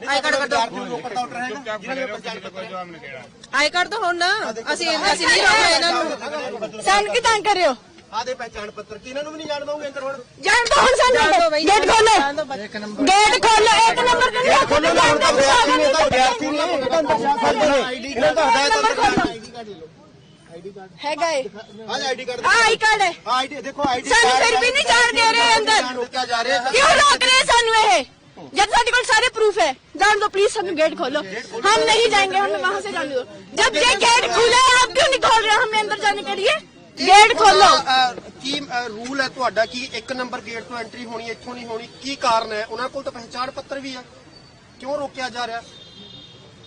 I card ਕੱਢੋ। ਰੋਕਣ ਦਾ order ਹੈਗਾ ਜਿਹਨਾਂ ਨੇ ਪਛਾਣ ਪੱਤਰ ਆਈ ਕਾਰਡ ਤਾਂ ਹੁਣ ਨਾ ਅਸੀਂ ਅਸੀਂ ਨਹੀਂ ਰੋਕਣਾ ਇਹਨਾਂ ਨੂੰ। ਸਾਨੂੰ ਕੀ ਤੰਗ ਕਰ ਰਹੇ ਹੋ? ਆਦੇ ਪਹਿਚਾਣ ਪੱਤਰ ਕਿਹਨਾਂ ਨੂੰ ਵੀ ਨਹੀਂ ਜਾਣ ਦਵਾਂਗੇ ਅੰਦਰ ਹੁਣ? ਜਾਣ ਦੋ ਹੁਣ ਸਾਨੂੰ। ਗੇਟ ਖੋਲੋ। ਗੇਟ ਖੋਲੋ ਇੱਕ ਨੰਬਰ ਤੇ ਨਹੀਂ ਖੋਲੋ ਵਿਦਿਆਰਥੀ ਨੇ ਇਹਨਾਂ ਦਾ ਦਰਸ਼ਾ ਸਕਦੇ ਇਹਨਾਂ ਦਾ ਹਦਾਇਤ ਹੈਗਾ ਏ। ਹਾਂ ਆਈਡੀ ਕਾਰਡ ਆ ਆਈ ਕਾਰਡ ਹੈ ਹਾਂ ਆਈਡੀ ਦੇਖੋ ਆਈਡੀ ਸਾਨੂੰ ਫਿਰ ਵੀ ਨਹੀਂ ਜਾਣ ਦੇ ਰਹੇ ਅੰਦਰ। ਰੋਕਿਆ ਜਾ ਰਿਹਾ क्यों रोक रहे हैं सानू ये जब साढ़े को सारे प्रूफ है जान दो प्लीज हमें गेट खोलो हम नहीं जाएंगे हमें वहाँ से जाने दो जब ये गेट खुला है आप क्यों नहीं खोल रहे हैं हमें अंदर जाने के लिए गेट खोलो ਅਹ, ਕੀ ਰੂਲ ਹੈ ਤੁਹਾਡਾ ਕਿ ਇੱਕ ਨੰਬਰ ਗੇਟ ਤੋਂ ਐਂਟਰੀ ਹੋਣੀ ਇੱਥੋਂ ਨਹੀਂ ਹੋਣੀ ਕੀ ਕਾਰਨ ਹੈ ਉਹਨਾਂ ਕੋਲ ਤਾਂ ਪਹਿਚਾਣ ਪੱਤਰ ਵੀ ਹੈ ਕਿਉਂ ਰੋਕਿਆ ਜਾ ਰਿਹਾ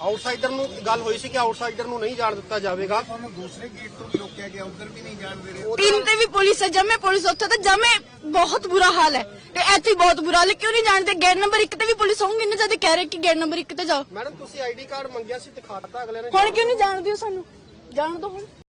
ਆਊਟਸਾਈਡਰ ਨੂੰ ਗੱਲ ਹੋਈ ਸੀ ਕਿ ਆਊਟਸਾਈਡਰ ਨੂੰ ਨਹੀਂ ਜਾਣ ਦਿੱਤਾ ਜਾਵੇਗਾ ਤੁਹਾਨੂੰ ਦੂਸਰੇ ਗੇਟ ਤੋਂ ਵੀ ਰੋਕਿਆ ਗਿਆ ਉਧਰ ਵੀ ਨਹੀਂ ਜਾਣ ਦੇ ਰਹੇ तीन ते भी पुलिस है जमे पुलिस ਉੱਥੇ ਤਾਂ ਜਮੇ ਬਹੁਤ ਬੁਰਾ ਹਾਲ ਹੈ। ਤੇ ਇੱਥੇ ਬਹੁਤ ਬੁਰਾ ਹਾਲ ਹੈ। ਕਿਉਂ ਨਹੀਂ ਜਾਣਦੇ? ਗੇਟ ਨੰਬਰ 1 ਤੇ ਵੀ ਪੁਲਿਸ ਹੋਊਗੀ। ਨਾ ਜਦ ਕਹਿ ਰਹੇ ਕਿ ਗੇਟ ਨੰਬਰ 1 ਤੇ ਜਾਓ। ਮੈਡਮ ਤੁਸੀਂ ਆਈਡੀ ਕਾਰਡ ਮੰਗਿਆ ਸੀ ਦਿਖਾ ਦਿੱਤਾ ਅਗਲੇ ਨੇ। ਹੁਣ ਕਿਉਂ ਨਹੀਂ ਜਾਣਦੇ ਹੋ ਸਾਨੂੰ? ਜਾਣ ਦੋ ਹੁਣ।